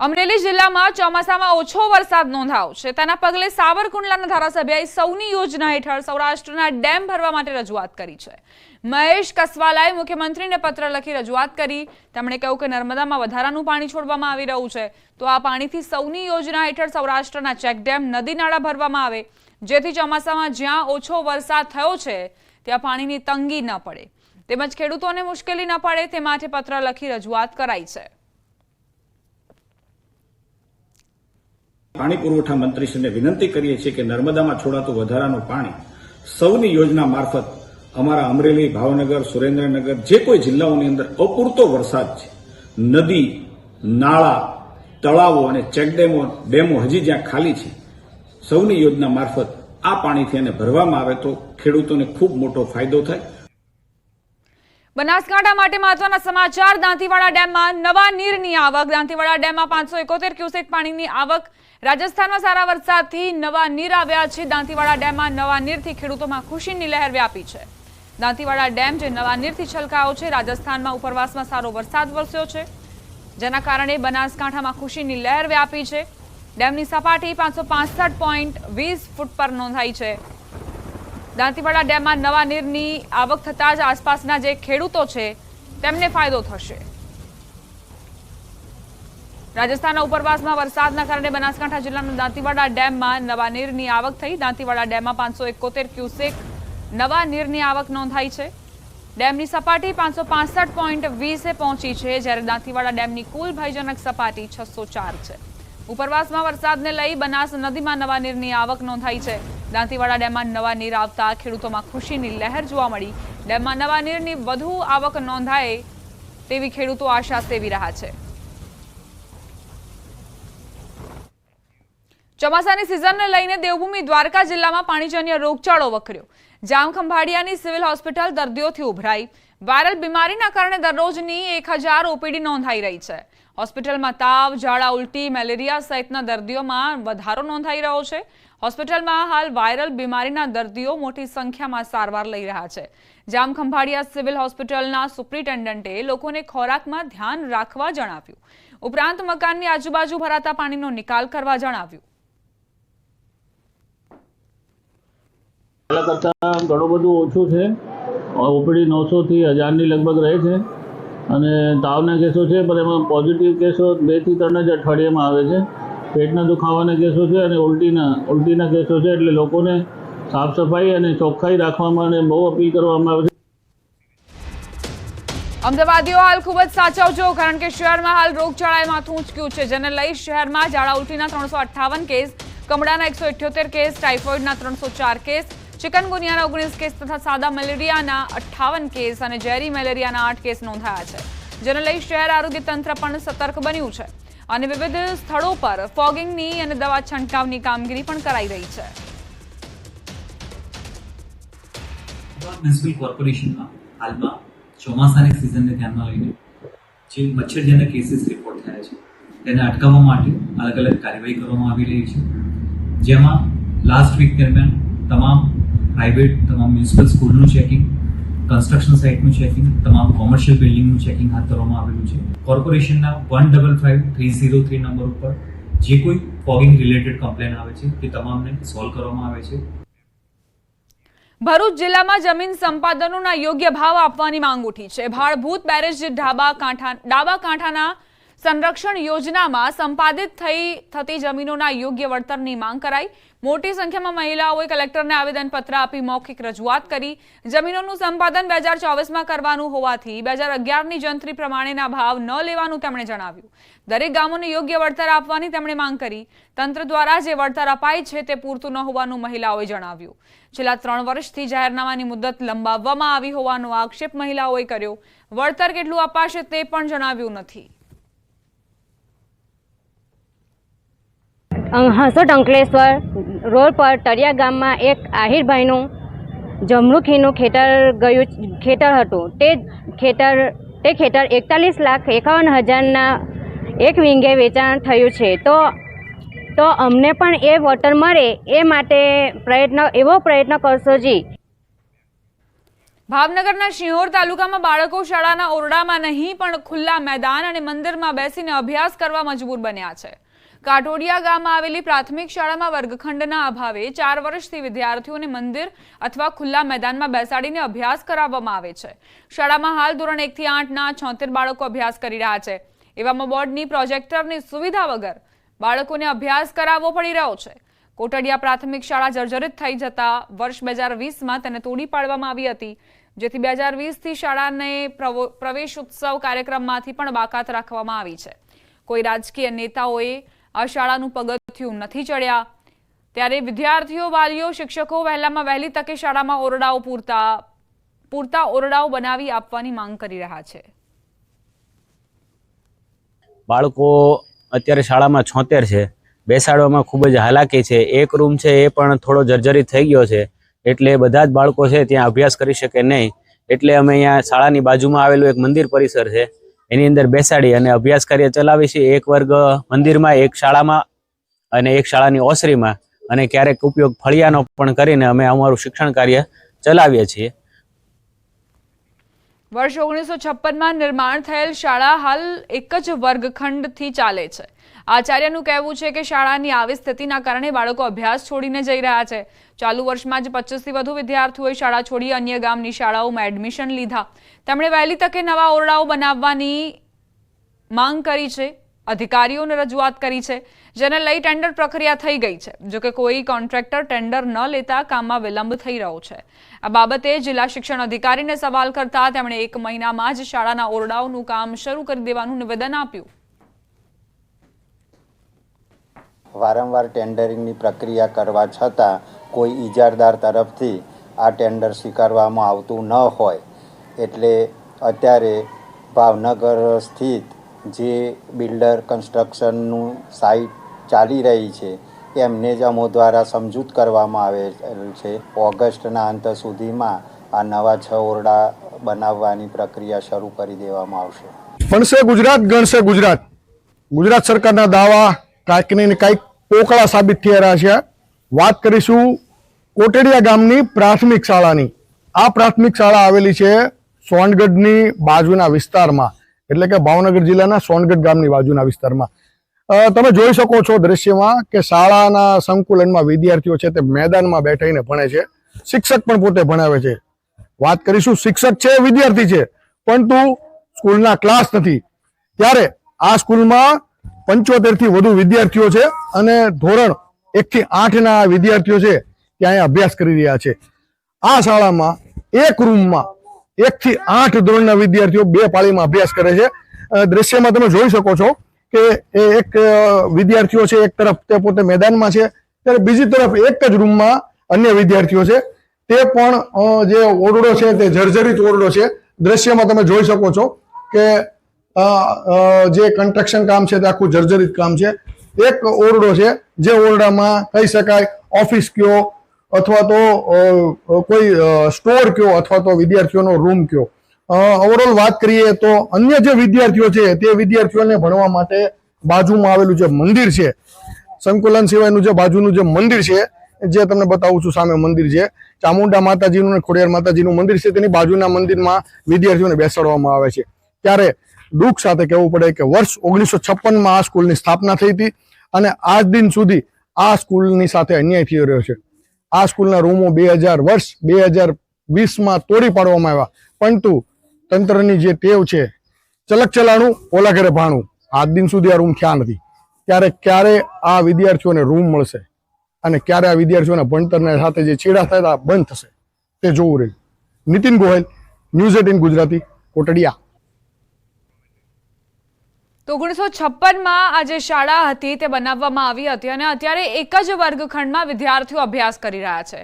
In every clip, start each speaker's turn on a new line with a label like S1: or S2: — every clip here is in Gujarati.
S1: અમરેલી જિલ્લામાં ચોમાસામાં ઓછો વરસાદ નોંધાયો છે. તેના પગલે સાવરકુંડલાના ધારાસભ્યએ સૌની યોજના હેઠળ સૌરાષ્ટ્રના ડેમ ભરવા માટે રજૂઆત કરી છે. મહેશ કસવાલાએ મુખ્યમંત્રીને પત્ર લખી રજૂઆત કરી. તેમણે કહ્યું કે નર્મદામાં વધારાનું પાણી છોડવામાં આવી રહ્યું છે. તો આ પાણીથી સૌની યોજના હેઠળ સૌરાષ્ટ્રના ચેકડેમ નદી નાળા ભરવામાં આવે. જેથી ચોમાસામાં જ્યાં ઓછો વરસાદ થયો છે, ત્યાં પાણીની તંગી ન પડે. તેમજ ખેડૂતોને મુશ્કેલી ન પડે, તે માટે પત્ર લખી રજૂઆત કરાઈ છે.
S2: પાણી પુરવઠા મંત્રીશ્રીને વિનંતી કરીએ છીએ કે નર્મદામાં છોડાતું વધારાનું પાણી સૌની યોજના મારફત અમારા અમરેલી, ભાવનગર, સુરેન્દ્રનગર જે કોઈ જિલ્લાઓની અંદર અપૂરતો વરસાદ છે. નદી, નાળા, તળાવો અને ચેકડેમો, ડેમો હજી જ્યાં ખાલી છે, સૌની યોજના મારફત આ પાણીથી એને ભરવામાં આવે તો ખેડૂતોને ખૂબ મોટો ફાયદો થાય.
S1: બનાસકાંઠા માટે મહત્વના સમાચાર. દાંતીવાડા ડેમમાં નવા નીરની આવક. દાંતીવાડા ડેમમાં પાંચસો એકોતેર ક્યુસેક પાણીની આવક. રાજસ્થાનમાં સારા વરસાદથી નવા નીર આવ્યા છે. દાંતીવાડા ડેમમાં નવા નીરથી ખેડૂતોમાં ખુશીની લહેર વ્યાપી છે. દાંતીવાડા ડેમ જે નવા નીરથી છલકાયો છે, રાજસ્થાનમાં ઉપરવાસમાં સારો વરસાદ વરસ્યો છે. જેના કારણે બનાસકાંઠામાં ખુશીની લહેર વ્યાપી છે. ડેમની સપાટી પાંચસો પાસઠ પોઈન્ટ વીસ ફૂટ પર નોંધાઈ છે. દાંતીવાડા ડેમમાં નવા નીરની આવક થતાં જ આસપાસના જે ખેડૂતો છે, તેમને ફાયદો થશે. રાજસ્થાનના ઉપરવાસમાં વરસાદના કારણે બનાસકાંઠા જિલ્લાના દાંતીવાડા ડેમમાં નવા નીરની આવક થઈ. દાંતીવાડા ડેમમાં પાંચસો એકોતેર ક્યુસેક નવા નીરની આવક નોંધાઈ છે. ડેમની સપાટી પાંચસો પાસઠ પોઈન્ટ વીસે પહોંચી છે, જ્યારે દાંતીવાડા ડેમની કુલ ભયજનક સપાટી છસો ચાર છે. ઉપરવાસમાં વરસાદને લઈ બનાસ નદીમાં નવા નીરની આવક નોંધાઈ છે. દાંતીવાડા ડેમમાં નવા નીર આવતા ખેડૂતોમાં ખુશીની લહેર જોવા મળી. ડેમમાં નવા નીરની વધુ આવક નોંધાય તેવી ખેડૂતો આશા સેવી રહ્યા છે. ચોમાસાની સિઝનને લઈને દેવભૂમિ દ્વારકા જિલ્લામાં પાણીજન્ય રોગચાળો વકર્યો. જામખંભાળિયાની સિવિલ હોસ્પિટલ દર્દીઓથી ઉભરાઈ. વાયરલ બીમારીના કારણે દરરોજની એક ઓપીડી નોંધાઈ રહી છે. હોસ્પિટલમાં તાવ, ઝાડા, ઉલટી, મેલેરિયા સહિતના દર્દીઓમાં વધારો નોંધાઈ રહ્યો છે. હોસ્પિટલમાં હાલ વાયરલ બીમારીના દર્દીઓ મોટી સંખ્યામાં સારવાર લઈ રહ્યા છે. જામખંભાળિયા સિવિલ હોસ્પિટલના સુપ્રિન્ટેન્ડન્ટે લોકોને ખોરાકમાં ધ્યાન રાખવા જણાવ્યું. ઉપરાંત મકાનની આજુબાજુ ભરાતા પાણીનો નિકાલ કરવા જણાવ્યું.
S3: પહેલાં ઘણું બધું ઓછું છે. ઓપીડી નવસોથી હજારની લગભગ રહે છે. અને તાવના કેસો છે, પણ એમાં પોઝિટિવ કેસો બેથી ત્રણ જ અઠવાડિયામાં આવે છે. પેટના દુખાવાના કેસો છે અને ઉલટીના ઉલટીના કેસો છે, એટલે લોકોને સાફ સફાઈ અને ચોખ્ખાઈ રાખવામાં અને બહુ અપીલ કરવામાં આવે છે.
S1: અમદાવાદીઓ હાલ ખૂબ જ સાચવજો કારણ કે શહેરમાં હાલ રોગચાળાએ માથું ઊંચક્યું છે. જેને લઈ શહેરમાં ઝાડા ઉલટીના ત્રણસો અઠ્ઠાવન કેસ, કમળાના એકસો કેસ, ટાઇફોઇડના ત્રણસો ચાર કેસ ચિકનગુનિયાના ઓગણીસ કેસ તથા સાદા મેલેરિયાના અઠ્ઠાવન કેસ અને ઝેરી મેલેરિયાના આઠ કેસ નોંધાયા છે, જેને લઈ શહેર આરોગ્ય તંત્ર પણ સતર્ક બન્યું છે અને વિવિધ સ્થળો પર ફોગિંગની અને દવા છંટકાવની કામગીરી પણ કરાઈ રહી છે.
S4: ચોમાસાની સિઝનને ધ્યાનમાં લઈને જે મચ્છરજન્ય કેસીસ રિપોર્ટ થયા છે, તેને અટકાવવા માટે અલગ અલગ કાર્યવાહી કરવામાં આવી રહી છે. જેમાં લાસ્ટ વીક દરમિયાન તમામ પ્રાઇવેટ તમામ મ્યુનિસિપલ સ્કૂલનું ચેકિંગ કન્સ્ટ્રક્શન સાઇટનું ચેકિંગ તમામ કોમર્શિયલ બિલ્ડિંગનું ચેકિંગ હાથ ધરવામાં આવેલું છે. કોર્પોરેશનના one double five three zero three number ઉપર જે કોઈ ફોગિંગ રિલેટેડ કમ્પ્લેન આવે છે, તે તમામને સોલ્વ કરવામાં આવે છે.
S1: ભરૂચ જિલ્લામાં જમીન સંપાદનોના યોગ્ય ભાવ આપવાની માંગ ઉઠી છે. ભાળભૂત બેરેજ ઢાબા કાંઠા, ડાબા કાંઠાના સંરક્ષણ યોજનામાં સંપાદિત થઈ, થતી જમીનોના યોગ્ય વળતરની માંગ કરાઈ. મોટી સંખ્યામાં મહિલાઓએ કલેક્ટરને આવેદનપત્ર આપી મૌખિક રજૂઆત કરી. જમીનોનું સંપાદન બે હજાર ચોવીસમાં કરવાનું હોવાથી બે હજાર અગિયારની જંત્રી પ્રમાણેના ભાવ ન લેવાનું તેમણે જણાવ્યું. દરેક ગામોને યોગ્ય વળતર આપવાની તેમણે માંગ કરી. તંત્ર દ્વારા જે વળતર અપાય છે તે પૂરતું ન હોવાનું મહિલાઓએ જણાવ્યું. છેલ્લા ત્રણ વર્ષથી જાહેરનામાની મુદત લંબાવવામાં આવી હોવાનો આક્ષેપ મહિલાઓએ કર્યો. વળતર કેટલું અપાશે તે પણ જણાવ્યું નથી.
S5: હાંસોટ અંકલેશ્વર રોડ પર તળિયા ગામમાં એક આહિરભાઈનું જમરૂખીનું ખેતર ગયું ખેતર હતું. તે ખેતર તે ખેતર એકતાલીસ લાખ એકાવન હજારના એક વિંગે વેચાણ થયું છે. તો તો અમને પણ એ વોટર મળે એ માટે પ્રયત્ન, એવો પ્રયત્ન કરશો જી.
S1: ભાવનગરના શિહોર તાલુકામાં બાળકો શાળાના ઓરડામાં નહીં પણ ખુલ્લા મેદાન અને મંદિરમાં બેસીને અભ્યાસ કરવા મજબૂર બન્યા છે. કાટોડિયા ગામમાં આવેલી પ્રાથમિક શાળામાં વર્ગખંડના અભાવે ચાર વર્ષથી વિદ્યાર્થીઓને મંદિર અથવા ખુલ્લા મેદાનમાં બેસાડીને અભ્યાસ કરાવવામાં આવે છે. શાળામાં હાલ ધોરણ એકથી આઠના છોતેર બાળકો અભ્યાસ કરી રહ્યા છે. એવામાં બોર્ડની પ્રોજેક્ટરની સુવિધા વગર બાળકોને અભ્યાસ કરાવવો પડી રહ્યો છે. કોટડિયા પ્રાથમિક શાળા જર્જરિત થઈ જતા વર્ષ બે હજાર વીસમાં તેને તોડી પાડવામાં આવી હતી, જેથી બે હજાર વીસથી શાળાને પ્રવો- પ્રવેશ ઉત્સવ કાર્યક્રમમાંથી પણ બાકાત રાખવામાં આવી છે. કોઈ રાજકીય નેતાઓએ આ શાળાનું પગથિયું નથી ચડ્યા. ત્યારે વિદ્યાર્થીઓ, વાલીઓ, શિક્ષકો વહેલામાં વહેલી તકે શાળામાં ઓરડાઓ પૂરતા પૂરતા ઓરડાઓ બનાવી આપવાની માંગ કરી રહ્યા છે.
S6: બાળકો અત્યારે શાળામાં છોતેર છે. બેસાડવામાં ખૂબ જ હાલાકી છે. એક રૂમ છે એ પણ થોડો જર્જરિત થઈ ગયો છે. એટલે બધા જ બાળકો છે ત્યાં અભ્યાસ કરી શકે નહીં. એટલે અમે અહીંયા શાળાની બાજુમાં આવેલું એક મંદિર પરિસર છે. એની અંદર બેસાડી અને અભ્યાસ કાર્ય ચલાવીએ છીએ એક વર્ગ મંદિરમાં, એક શાળામાં અને એક શાળાની ઓસરીમાં. અને ક્યારેક ઉપયોગ ફળિયાનો પણ કરીને અમે અમારું શિક્ષણ કાર્ય ચલાવીએ છીએ.
S1: વર્ષ ઓગણીસો છપ્પનમાં નિર્માણ થયેલ શાળા હાલ એક જ વર્ગખંડથી ચાલે છે. આચાર્યનું કહેવું છે કે શાળાની આવી સ્થિતિના કારણે બાળકો અભ્યાસ છોડીને જઈ રહ્યા છે. ચાલુ વર્ષમાં જ પચીસથી વધુ વિદ્યાર્થીઓએ શાળા છોડી અન્ય ગામની શાળાઓમાં એડમિશન લીધા. તેમણે વહેલી તકે નવા ઓરડાઓ બનાવવાની માંગ કરી છે. અધિકારીઓને રજૂઆત કરી છે, જેને લઈ ટેન્ડર પ્રક્રિયા થઈ ગઈ છે. જોકે કોઈ કોન્ટ્રાક્ટર ટેન્ડર ન લેતા કામમાં વિલંબ થઈ રહ્યો છે. આ બાબતે જિલ્લા શિક્ષણ અધિકારીને સવાલ કરતા તેમણે એક મહિનામાં જ શાળાના ઓરડાઓનું કામ શરૂ કરી દેવાનું નિવેદન આપ્યું.
S7: વારંવાર ટેન્ડરિંગની પ્રક્રિયા કરવા છતાં કોઈ ઇજારદાર તરફથી આ ટેન્ડર સ્વીકારવામાં આવતું ન હોય. એટલે અત્યારે ભાવનગર સ્થિત જે બિલ્ડર કન્સ્ટ્રક્શનનું સાઇટ ચાલી રહી છે, એમને જ અમો દ્વારા સમજૂત કરવામાં આવેલ છે. ઓગસ્ટના અંત સુધીમાં આ નવા છ ઓરડા બનાવવાની પ્રક્રિયા શરૂ કરી દેવામાં આવશે.
S8: ભણશે ગુજરાત ગણશે ગુજરાત. ગુજરાત સરકારના દાવા કાંઈક ને કાંઈક પોકળા સાબિત થઈ રહ્યા છે. વાત કરીશું કોટેડિયા ગામની પ્રાથમિક શાળાની. આ પ્રાથમિક શાળા આવેલી છે સોનગઢની બાજુના વિસ્તારમાં. એટલે કે ભાવનગર જિલ્લાના સોનગઢ ગામની બાજુના વિસ્તારમાં. તમે જોઈ શકો છો દ્રશ્યમાં કે શાળાના સંકુલનમાં વિદ્યાર્થીઓ છે તે મેદાનમાં બેઠીને ભણે છે. શિક્ષક પણ પોતે ભણાવે છે. વાત કરીશું શિક્ષક છે, વિદ્યાર્થી છે. પરંતુ સ્કૂલના ક્લાસ નથી. ત્યારે આ સ્કૂલમાં પંચોતેરથી વધુ વિદ્યાર્થીઓ છે અને ધોરણ એક થી આઠ ના વિદ્યાર્થીઓ છે તે અહીંયા અભ્યાસ કરી રહ્યા છે. આ શાળામાં એક રૂમમાં એક થી આઠ ધોરણના વિદ્યાર્થીઓ બે પાળીમાં અભ્યાસ કરે છે. દ્રશ્યમાં તમે જોઈ શકો છો કે એ એક વિદ્યાર્થીઓ છે, એક તરફ તે પોતે મેદાનમાં છે, ત્યારે બીજી તરફ એક જ રૂમમાં અન્ય વિદ્યાર્થીઓ છે. તે પણ જે ઓરડો છે તે જર્જરિત ઓરડો છે. દ્રશ્યમાં તમે જોઈ શકો છો કે જે કન્સ્ટ્રક્શન કામ છે તે આખું જર્જરિત કામ છે. એક ઓરડો છે જે ઓરડામાં કહી શકાય ઓફિસ કયો અથવા તો કોઈ સ્ટોર કયો અથવા તો વિદ્યાર્થીઓનો રૂમ કયો. ઓવરઓલ વાત કરીએ તો અન્ય જે વિદ્યાર્થીઓ છે તે વિદ્યાર્થીઓને ભણવા માટે બાજુમાં આવેલું જે મંદિર છે, સંકુલન સિવાયનું જે બાજુનું જે મંદિર છે, જે તમને બતાવું છું સામે મંદિર છે. ચામુંડા માતાજીનું ખોડિયાર માતાજીનું મંદિર છે. તેની બાજુના મંદિરમાં વિદ્યાર્થીઓને બેસાડવામાં આવે છે. ત્યારે દુઃખ સાથે કહેવું પડે કે વર્ષ ઓગણીસો છપ્પનમાં આ સ્કૂલની સ્થાપના થઈ હતી અને આજ દિન સુધી આ સ્કૂલની સાથે અન્યાય થઈ રહ્યો છે. આ સ્કૂલના રૂમો બે હજાર વર્ષ, બે હજાર વીસમાં તોડી પાડવામાં આવ્યા. પરંતુ તંત્રની જે ટેવ છે, ચલક ચલાણું, ઓલા ઘરે ભાણું. આજ દિન સુધી આ રૂમ થયા નથી? ત્યારે ક્યારે આ વિદ્યાર્થીઓને રૂમ મળશે? અને ક્યારે આ વિદ્યાર્થીઓના ભણતરના સાથે જે છેડા થતા બંધ થશે? તે જોવું રહ્યું. Nitin Gohel, news eighteen Gujarati, Kotadiya.
S1: તો ઓગણીસો છપ્પનમાં આ જે શાળા હતી, તે બનાવવામાં આવી હતી અને અત્યારે એક જ વર્ગખંડમાં વિદ્યાર્થીઓ અભ્યાસ કરી રહ્યા છે.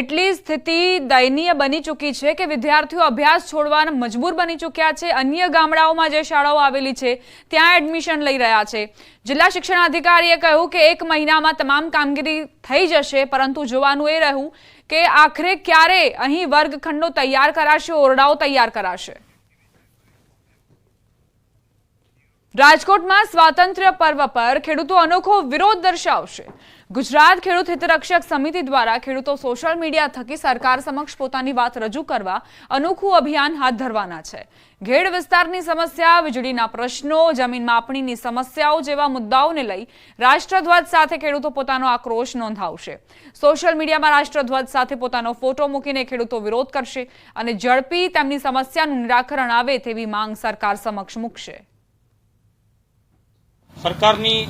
S1: એટલી સ્થિતિ દયનીય બની ચૂકી છે કે વિદ્યાર્થીઓ અભ્યાસ છોડવાના મજબૂર બની ચૂક્યા છે. અન્ય ગામડાઓમાં જે શાળાઓ આવેલી છે, ત્યાં એડમિશન લઈ રહ્યા છે. જિલ્લા શિક્ષણ અધિકારીએ કહ્યું કે એક મહિનામાં તમામ કામગીરી થઈ જશે, પરંતુ જોવાનું એ રહ્યું કે આખરે ક્યારે અહીં વર્ગખંડો તૈયાર કરાશે, ઓરડાઓ તૈયાર કરાશે? રાજકોટમાં સ્વાતંત્ર્ય પર્વ પર ખેડૂતો અનોખો વિરોધ દર્શાવશે. ગુજરાત ખેડૂત હિતરક્ષક સમિતિ દ્વારા ખેડૂતો સોશિયલ મીડિયા થકી સરકાર સમક્ષ પોતાની વાત રજૂ કરવા અનોખું અભિયાન હાથ ધરવાના છે. ઘેડ વિસ્તારની સમસ્યા, વીજળીના પ્રશ્નો, જમીન માપણીની સમસ્યાઓ જેવા મુદ્દાઓને લઈ રાષ્ટ્રધ્વજ સાથે ખેડૂતો પોતાનો આક્રોશ નોંધાવશે. સોશિયલ મીડિયામાં રાષ્ટ્રધ્વજ સાથે પોતાનો ફોટો મૂકીને ખેડૂતો વિરોધ કરશે અને ઝડપી તેમની સમસ્યાનું નિરાકરણ આવે તેવી માંગ સરકાર સમક્ષ મૂકશે.
S9: સરકારની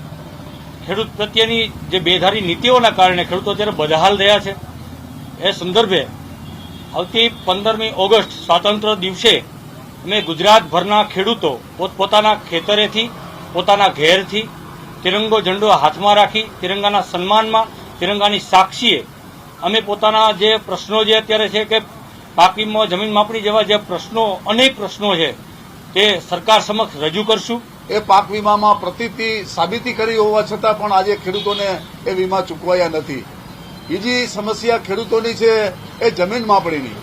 S9: ખેડૂત પ્રત્યેની જે બેધારી નીતિઓના કારણે ખેડૂતો અત્યારે બદહાલ થયા છે. એ સંદર્ભે આવતી પંદરમી ઓગસ્ટ સ્વાતંત્ર્ય દિવસે અમે ગુજરાતભરના ખેડૂતો પોતપોતાના ખેતરેથી, પોતાના ઘેરથી તિરંગો ઝંડો હાથમાં રાખી તિરંગાના સન્માનમાં તિરંગાની સાક્ષીએ અમે પોતાના જે પ્રશ્નો જે અત્યારે છે કે પાક વીમો જમીન માપણી જેવા જે પ્રશ્નો, અનેક પ્રશ્નો છે તે સરકાર સમક્ષ રજૂ કરશું.
S10: એ પાક વીમામાં પ્રતિથી સાબિતી કરી હોવા છતાં પણ આજે ખેડૂતોને એ વીમા ચૂકવાયા નથી. બીજી સમસ્યા ખેડૂતોની છે, એ જમીન માપણીની.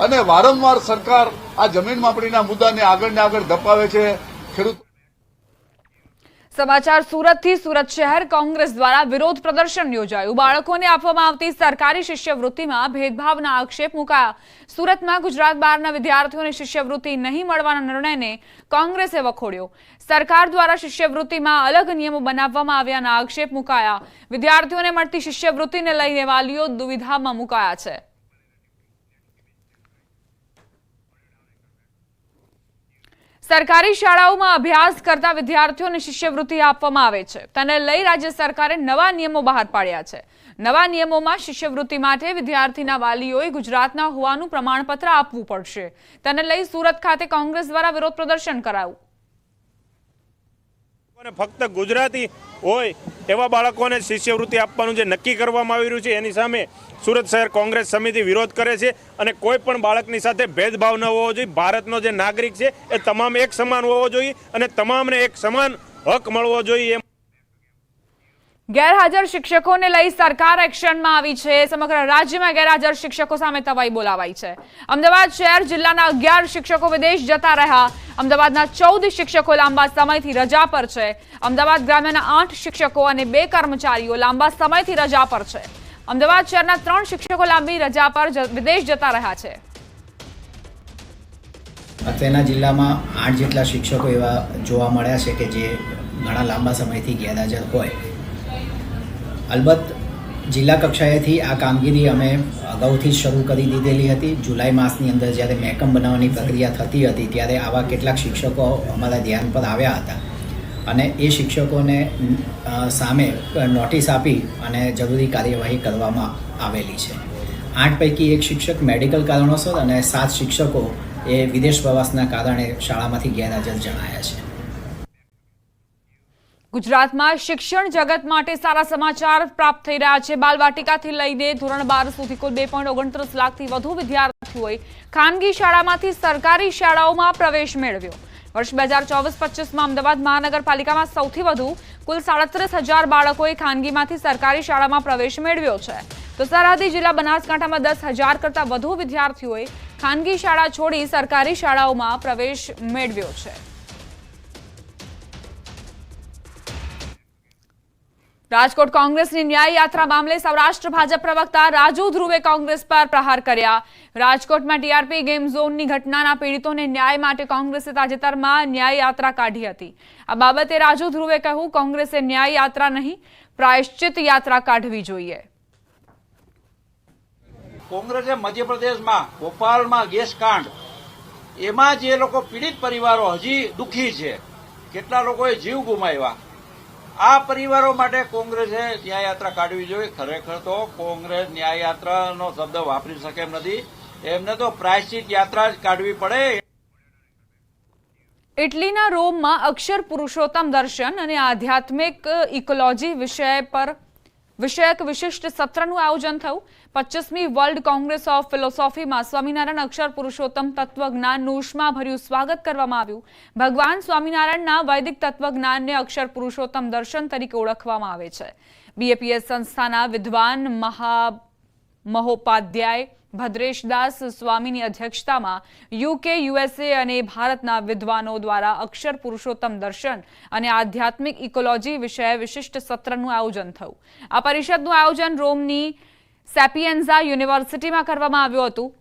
S10: અને વારંવાર સરકાર આ જમીન માપણીના મુદ્દાને આગળ ને આગળ ધપાવે છે. ખેડૂત
S1: સમાચાર સુરતથી સુરત શહેર કોંગ્રેસ દ્વારા વિરોધ પ્રદર્શન યોજાયું. બાળકોને આપવામાં આવતી સરકારી શિષ્યવૃત્તિમાં ભેદભાવના આક્ષેપ મુકાયા. સુરતમાં ગુજરાત બહારના વિદ્યાર્થીઓને શિષ્યવૃત્તિ નહીં મળવાના નિર્ણયને કોંગ્રેસે વખોડ્યો. સરકાર દ્વારા શિષ્યવૃત્તિમાં અલગ નિયમો બનાવવામાં આવ્યાના આક્ષેપ મુકાયા. વિદ્યાર્થીઓને મળતી શિષ્યવૃત્તિને લઈને વાલીઓ દુવિધામાં મુકાયા છે. સરકારી શાળાઓમાં અભ્યાસ કરતા વિદ્યાર્થીઓને શિષ્યવૃત્તિ આપવામાં આવે છે. તેને લઈ રાજ્ય સરકારે નવા નિયમો બહાર પાડ્યા છે. નવા નિયમોમાં શિષ્યવૃત્તિ માટે વિદ્યાર્થીના વાલીઓએ ગુજરાતના હોવાનું પ્રમાણપત્ર આપવું પડશે. તેને લઈ સુરત ખાતે કોંગ્રેસ દ્વારા વિરોધ પ્રદર્શન કરાયું.
S11: અને ફક્ત ગુજરાતી હોય એવા બાળકોને શિષ્યવૃત્તિ આપવાનું જે નક્કી કરવામાં આવી રહ્યું છે, એની સામે સુરત શહેર કોંગ્રેસ સમિતિ વિરોધ કરે છે અને કોઈ પણ બાળકની સાથે ભેદભાવ ન હોવો જોઈએ. ભારતનો જે નાગરિક છે એ તમામ એક સમાન હોવો જોઈએ અને તમામને એક સમાન હક મળવો જોઈએ.
S1: ગેરહાજર શિક્ષકોને લઈ સરકાર એક્શનમાં આવી છે. સમગ્ર રાજ્યમાં ગેરહાજર શિક્ષકો સામે તવાઈ બોલાવાઈ છે. અમદાવાદ શહેર જિલ્લાના અગિયાર શિક્ષકો વિદેશ જતા રહ્યા. અમદાવાદના ચૌદ શિક્ષકો લાંબા સમયથી રજા પર છે. અમદાવાદ ગ્રામ્યના આઠ શિક્ષકો અને બે કર્મચારીઓ લાંબા સમયથી રજા પર છે. અમદાવાદ શહેરના ત્રણ શિક્ષકો લાંબી રજા પર વિદેશ જતા રહ્યા છે.
S12: અત્યારના જિલ્લામાં આઠ જેટલા શિક્ષકો એવા જોવા મળ્યા છે કે જે ઘણા લાંબા સમયથી ગેરહાજર હોય. અલબત્ત, જિલ્લા કક્ષાએથી આ કામગીરી અમે અગાઉથી જ શરૂ કરી દીધેલી હતી. જુલાઈ માસની અંદર જ્યારે મહેકમ બનાવવાની પ્રક્રિયા થતી હતી, ત્યારે આવા કેટલાક શિક્ષકો અમારા ધ્યાન પર આવ્યા હતા. અને એ શિક્ષકોને સામે નોટિસ આપી અને જરૂરી કાર્યવાહી કરવામાં આવેલી છે. આઠ પૈકી એક શિક્ષક મેડિકલ કારણોસર અને સાત શિક્ષકો એ વિદેશ પ્રવાસના કારણે શાળામાંથી ગેરહાજર જણાયા છે.
S1: ગુજરાતમાં શિક્ષણ જગત માટે સારા સમાચાર પ્રાપ્ત થઈ રહ્યા છે. બાલવાટિકાથી લઈને ધોરણ બાર સુધી કુલ બે પોઈન્ટ ઓગણત્રીસ લાખથી વધુ વિદ્યાર્થીઓએ ખાનગી શાળામાંથી સરકારી શાળાઓમાં પ્રવેશ મેળવ્યો. વર્ષ બે હજાર ચોવીસ પચીસમાં અમદાવાદ મહાનગરપાલિકામાં સૌથી વધુ કુલ સાડત્રીસ હજાર બાળકોએ ખાનગીમાંથી સરકારી શાળામાં પ્રવેશ મેળવ્યો છે. તો સરહદી જિલ્લા બનાસકાંઠામાં દસ હજાર કરતાં વધુ વિદ્યાર્થીઓએ ખાનગી શાળા છોડી સરકારી શાળાઓમાં પ્રવેશ મેળવ્યો છે. રાજકોટ કોંગ્રેસની ન્યાય મામલે સૌરાષ્ટ્ર ભાજપ પ્રવક્તા રાજુ ધ્રુવે કોંગ્રેસ પર પ્રહાર કર્યા. રાજકોટમાં ટીઆરપી ગેમ ઝોનની ઘટનાના પીડિતોને ન્યાય માટે કોંગ્રેસે તાજેતરમાં ન્યાય કાઢી હતી. આ બાબતે રાજુ ધ્રુવે કહ્યું, કોંગ્રેસે ન્યાય નહીં, પ્રાયશ્ચિત યાત્રા કાઢવી જોઈએ.
S13: કોંગ્રેસે મધ્યપ્રદેશમાં ભોપાલમાં ગેસ એમાં જે લોકો પીડિત પરિવારો હજી દુઃખી છે. કેટલા લોકોએ જીવ ગુમાવ્યા. આ પરિવારો માટે કોંગ્રેસે ન્યાયયાત્રા કાઢવી જોઈએ. ખરેખર તો કોંગ્રેસ ન્યાયયાત્રાનો શબ્દ વાપરી શકે એમ નથી. એમને તો પ્રાયશ્ચિત યાત્રા જ કાઢવી પડે.
S1: ઇટલીના રોમમાં અક્ષર પુરુષોત્તમ દર્શન અને આધ્યાત્મિક ઇકોલોજી વિષય પર વિષયક વિશિષ્ટ સત્રનું આયોજન થયું. પચીસમી વર્લ્ડ કોંગ્રેસ ઓફ ફિલોસોફીમાં સ્વામિનારાયણ અક્ષર પુરુષોત્તમ તત્વજ્ઞાનનું ઉષ્માભર્યું સ્વાગત કરવામાં આવ્યું. ભગવાન સ્વામિનારાયણના વૈદિક તત્વજ્ઞાનને અક્ષર પુરુષોત્તમ દર્શન તરીકે ઓળખવામાં આવે છે. બીએપીએસ સંસ્થાના વિદ્વાન મહા મહોપાધ્યાય ભદ્રેશદાસ સ્વામીની અધ્યક્ષતામાં યુકે, યુએસએ અને ભારતના વિદ્વાનો દ્વારા અક્ષર પુરુષોત્તમ દર્શન અને આધ્યાત્મિક ઇકોલોજી વિષય વિશિષ્ટ સત્રનું આયોજન થયું. આ પરિષદનું આયોજન રોમની સેપિયન્ઝા યુનિવર્સિટીમાં કરવામાં આવ્યું હતું.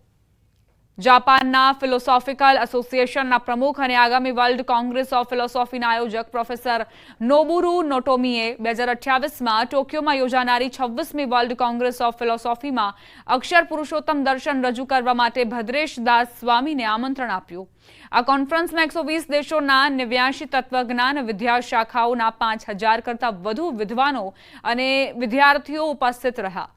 S1: જાપાનના ફિલોસોફિકલ એસોસિએશનના પ્રમુખ અને આગામી વર્લ્ડ કોંગ્રેસ ઓફ ફિલોસોફીના આયોજક પ્રોફેસર નોબુરુ નોટોમીએ બે હજાર અઠ્યાવીસમાં ટોક્યોમાં યોજાનારી છવ્વીસમી વર્લ્ડ કોંગ્રેસ ઓફ ફિલોસોફીમાં અક્ષર પુરુષોત્તમ દર્શન રજૂ કરવા માટે ભદ્રેશ દાસ સ્વામીને આમંત્રણ આપ્યું. આ કોન્ફરન્સમાં એકસો વીસ દેશોના નેવ્યાશી તત્વજ્ઞાન વિદ્યા શાખાઓના પાંચ હજાર કરતાં વધુ વિદ્વાનો અને વિદ્યાર્થીઓ ઉપસ્થિત રહ્યા.